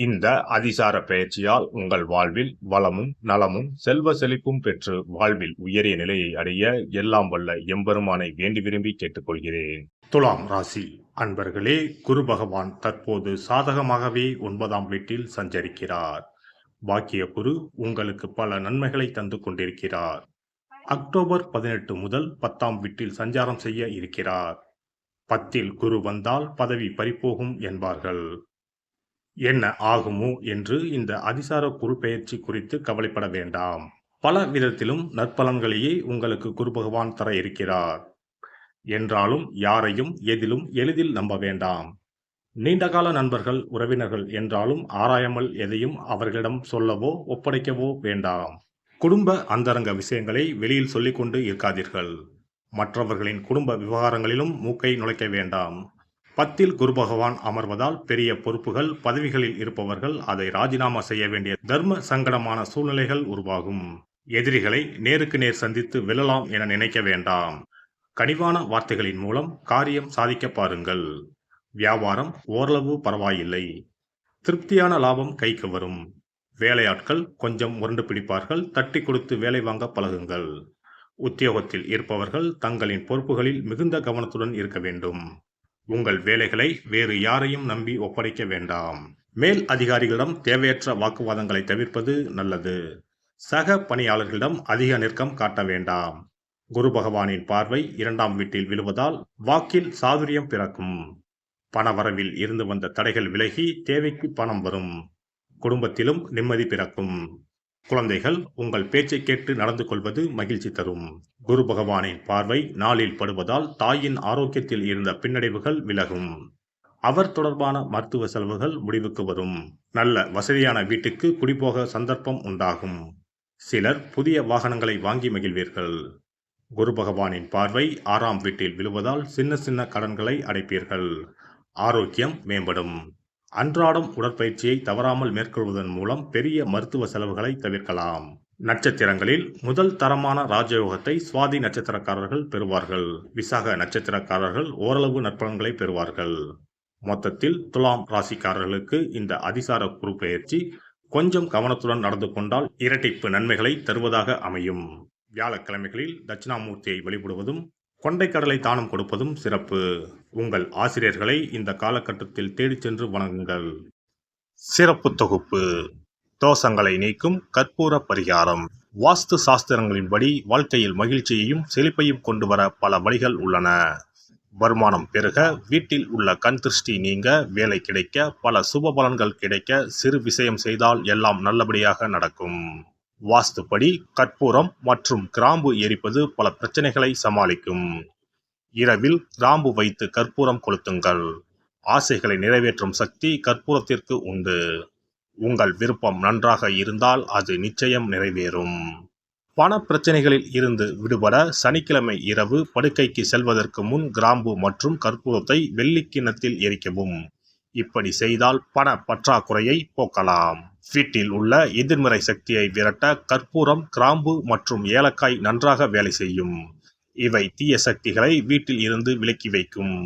இந்த அதிசார பயிற்சியால் உங்கள் வாழ்வில் வளமும் நலமும் செல்வ செழிப்பும் பெற்று வாழ்வில் உயரிய நிலையை அடைய எல்லாம் வல்ல எம்பெருமானை வேண்டி விரும்பி கேட்டுக்கொள்கிறேன். துலாம் ராசி அன்பர்களே குரு பகவான் தற்போது சாதகமாகவே ஒன்பதாம் வீட்டில் சஞ்சரிக்கிறார். பாக்கிய குரு உங்களுக்கு பல நன்மைகளை தந்து கொண்டிருக்கிறார். அக்டோபர் பதினெட்டு முதல் பத்தாம் வீட்டில் சஞ்சாரம் செய்ய இருக்கிறார். பத்தில் குரு வந்தால் பதவி பறிப்போகும் என்பார்கள். என்ன ஆகுமோ என்று இந்த அதிசார குரு குறித்து கவலைப்பட வேண்டாம். பல விதத்திலும் நற்பலன்களையே உங்களுக்கு குரு பகவான் தர இருக்கிறார். என்றாலும் யாரையும் எதிலும் எளிதில் நம்ப வேண்டாம். நீண்டகால நண்பர்கள் உறவினர்கள் என்றாலும் ஆராயாமல் எதையும் அவர்களிடம் சொல்லவோ ஒப்படைக்கவோ வேண்டாம். குடும்ப அந்தரங்க விஷயங்களை வெளியில் சொல்லிக்கொண்டு இருக்காதீர்கள். மற்றவர்களின் குடும்ப விவகாரங்களிலும் மூக்கை நுழைக்க வேண்டாம். பத்தில் குரு பகவான் அமர்வதால் பெரிய பொறுப்புகள் பதவிகளில் இருப்பவர்கள் அதை ராஜினாமா செய்ய வேண்டிய தர்ம சங்கடமான சூழ்நிலைகள் உருவாகும். எதிரிகளை நேருக்கு நேர் சந்தித்து வெல்லலாம் என நினைக்க வேண்டாம். கனிவான வார்த்தைகளின் மூலம் காரியம் சாதிக்க பாருங்கள். வியாபாரம் ஓரளவு பரவாயில்லை. திருப்தியான லாபம் கைக்கு வரும். வேலையாட்கள் கொஞ்சம் முரண்டு பிடிப்பார்கள் தட்டி கொடுத்து வேலை வாங்க பழகுங்கள். உத்தியோகத்தில் இருப்பவர்கள் தங்களின் பொறுப்புகளில் மிகுந்த கவனத்துடன் இருக்க வேண்டும். உங்கள் வேலைகளை வேறு யாரையும் நம்பி ஒப்படைக்க வேண்டாம். மேல் அதிகாரிகளிடம் தேவையற்ற வாக்குவாதங்களை தவிர்ப்பது நல்லது. சக பணியாளர்களிடம் அதிக நெருக்கம் காட்ட வேண்டாம். குரு பகவானின் பார்வை இரண்டாம் வீட்டில் விழுவதால் வாக்கில் சாதுரியம் பிறக்கும். பணவரவில் இருந்து வந்த தடைகள் விலகி தேவைக்கு பணம் வரும். குடும்பத்திலும் நிம்மதி பிறக்கும். குழந்தைகள் உங்கள் பேச்சை கேட்டு நடந்து கொள்வது மகிழ்ச்சி தரும். குரு பகவானின் பார்வை நாளில் படுவதால் தாயின் ஆரோக்கியத்தில் இருந்த பின்னடைவுகள் விலகும். அவர் தொடர்பான மருத்துவ செலவுகள் முடிவுக்கு வரும். நல்ல வசதியான வீட்டுக்கு குடிபோக சந்தர்ப்பம் உண்டாகும். சிலர் புதிய வாகனங்களை வாங்கி மகிழ்வீர்கள். குரு பகவானின் பார்வை ஆறாம் வீட்டில் விழுவதால் சின்ன சின்ன கடன்களை அடைப்பீர்கள். ஆரோக்கியம் மேம்படும். அன்றாடம் உடற்பயிற்சியை தவறாமல் மேற்கொள்வதன் மூலம் பெரிய மருத்துவ செலவுகளை தவிர்க்கலாம். நட்சத்திரங்களில் முதல் தரமான ராஜயோகத்தை சுவாதி நட்சத்திரக்காரர்கள் பெறுவார்கள். விசாக நட்சத்திரக்காரர்கள் ஓரளவு நற்பலன்களை பெறுவார்கள். மொத்தத்தில் துலாம் ராசிக்காரர்களுக்கு இந்த அதிசார குரு கொஞ்சம் கவனத்துடன் நடந்து கொண்டால் இரட்டிப்பு நன்மைகளை தருவதாக அமையும். வியாழக்கிழமைகளில் தட்சிணாமூர்த்தியை வழிபடுவதும் கொண்டைக்கடலை தானம் கொடுப்பதும் சிறப்பு. உங்கள் ஆசிரியர்களை இந்த காலகட்டத்தில் தேடிச் சென்று வணங்குங்கள். சிறப்பு தொகுப்பு. தோஷங்களை நீக்கும் கற்பூர பரிகாரம். வாஸ்து சாஸ்திரங்களின்படி வாழ்க்கையில் மகிழ்ச்சியையும் செழிப்பையும் கொண்டு வர பல வழிகள் உள்ளன. வருமானம் பெருக வீட்டில் உள்ள கண் திருஷ்டி நீங்க வேலை கிடைக்க பல சுப பலன்கள் கிடைக்க சிறு விஷயம் செய்தால் எல்லாம் நல்லபடியாக நடக்கும். வாஸ்துப்படி கற்பூரம் மற்றும் கிராம்பு எரிப்பது பல பிரச்சனைகளை சமாளிக்கும். இரவில் கிராம்பு வைத்து கற்பூரம் கொளுத்துங்கள். ஆசைகளை நிறைவேற்றும் சக்தி கற்பூரத்திற்கு உண்டு. உங்கள் விருப்பம் நன்றாக இருந்தால் அது நிச்சயம் நிறைவேறும். பண பிரச்சனைகளில் இருந்து விடுபட சனிக்கிழமை இரவு படுக்கைக்கு செல்வதற்கு முன் கிராம்பு மற்றும் கற்பூரத்தை வெள்ளிக்கிணத்தில் எரிக்கவும். இப்படி செய்தால் பண பற்றாக்குறையை போக்கலாம். வீட்டில் உள்ள எதிர்மறை சக்தியை விரட்ட கற்பூரம் கிராம்பு மற்றும் ஏலக்காய் நன்றாக வேலை செய்யும். இவை தீய சக்திகளை வீட்டில் இருந்து விலக்கி வைக்கும்.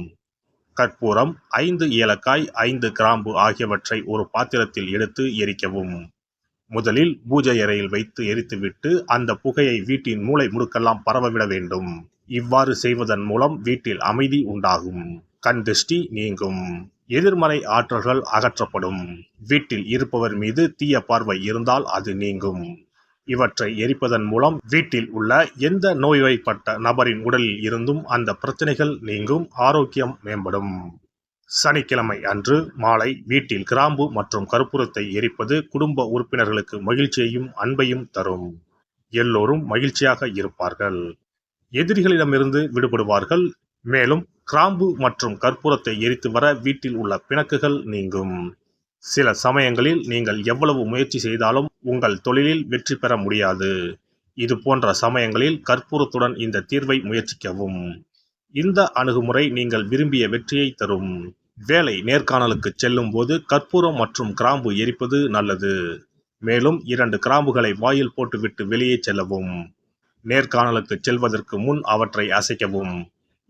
கற்பூரம் ஐந்து ஏலக்காய் ஐந்து கிராம்பு ஆகியவற்றை ஒரு பாத்திரத்தில் எடுத்து எரிக்கவும். முதலில் பூஜை அறையில் வைத்து எரித்துவிட்டு அந்த புகையை வீட்டின் மூலை முடுக்கெல்லாம் பரவவிட வேண்டும். இவ்வாறு செய்வதன் மூலம் வீட்டில் அமைதி உண்டாகும். கண் திருஷ்டி நீங்கும். எதிர்மறை ஆற்றல்கள் அகற்றப்படும். வீட்டில் இருப்பவர் மீது தீய பார்வை இருந்தால் அது நீங்கும். இவற்றை எரிப்பதன் மூலம் வீட்டில் உள்ள எந்த நோய்வாய்ப்பட்ட நபரின் உடலில் இருந்தும் அந்த பிரச்சனைகள் நீங்கும் ஆரோக்கியம் மேம்படும். சனிக்கிழமை அன்று மாலை வீட்டில் கிராம்பு மற்றும் கற்பூரத்தை எரிப்பது குடும்ப உறுப்பினர்களுக்கு மகிழ்ச்சியையும் அன்பையும் தரும். எல்லோரும் மகிழ்ச்சியாக இருப்பார்கள். எதிரிகளிடமிருந்து விடுபடுவார்கள். மேலும் கிராம்பு மற்றும் கற்பூரத்தை எரித்து வர வீட்டில் உள்ள பிணக்குகள் நீங்கும். சில சமயங்களில் நீங்கள் எவ்வளவு முயற்சி செய்தாலும் உங்கள் தொழிலில் வெற்றி பெற முடியாது. இது போன்ற சமயங்களில் கற்பூரத்துடன் இந்த தீர்வை முயற்சிக்கவும். இந்த அணுகுமுறை நீங்கள் விரும்பிய வெற்றியை தரும். வேலை நேர்காணலுக்கு செல்லும் போது கற்பூரம் மற்றும் கிராம்பு எரிப்பது நல்லது. மேலும் இரண்டு கிராம்புகளை வாயில் போட்டுவிட்டு வெளியே செல்லவும். நேர்காணலுக்கு செல்வதற்கு முன் அவற்றை அசைக்கவும்.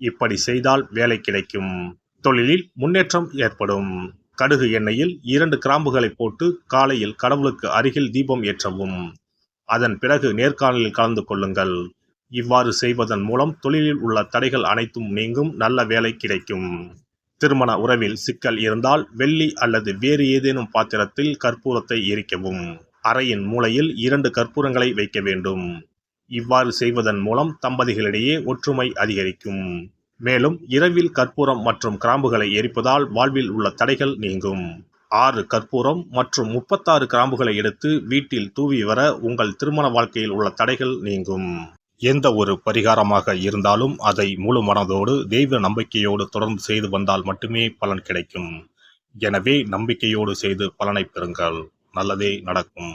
இப்படி செய்தால் வேலை கிடைக்கும். தொழிலில் முன்னேற்றம் ஏற்படும். கடுகு எண்ணெயில் இரண்டு கிராம்புகளை போட்டு காலையில் கடவுளுக்கு அருகில் தீபம் ஏற்றவும். அதன் பிறகு நேர்காணலில் கலந்து கொள்ளுங்கள். இவ்வாறு செய்வதன் மூலம் தொழிலில் உள்ள தடைகள் அனைத்தும் நீங்கும் நல்ல வேலை கிடைக்கும். திருமண உறவில் சிக்கல் இருந்தால் வெள்ளி அல்லது வேறு ஏதேனும் பாத்திரத்தில் கற்பூரத்தை எரிக்கவும். அறையின் மூலையில் இரண்டு கற்பூரங்களை வைக்க வேண்டும். இவ்வாறு செய்வதன் மூலம் தம்பதிகளிடையே ஒற்றுமை அதிகரிக்கும். மேலும் இரவில் கற்பூரம் மற்றும் கிராம்புகளை எரிப்பதால் வாழ்வில் உள்ள தடைகள் நீங்கும். ஆறு கற்பூரம் மற்றும் முப்பத்தாறு கிராம்புகளை எடுத்து வீட்டில் தூவி வர உங்கள் திருமண வாழ்க்கையில் உள்ள தடைகள் நீங்கும். எந்த ஒரு பரிகாரமாக இருந்தாலும் அதை முழு மனதோடு தெய்வ நம்பிக்கையோடு தொடர்ந்து செய்து வந்தால் மட்டுமே பலன் கிடைக்கும். எனவே நம்பிக்கையோடு செய்து பலனை பெறுங்கள். நல்லதே நடக்கும்.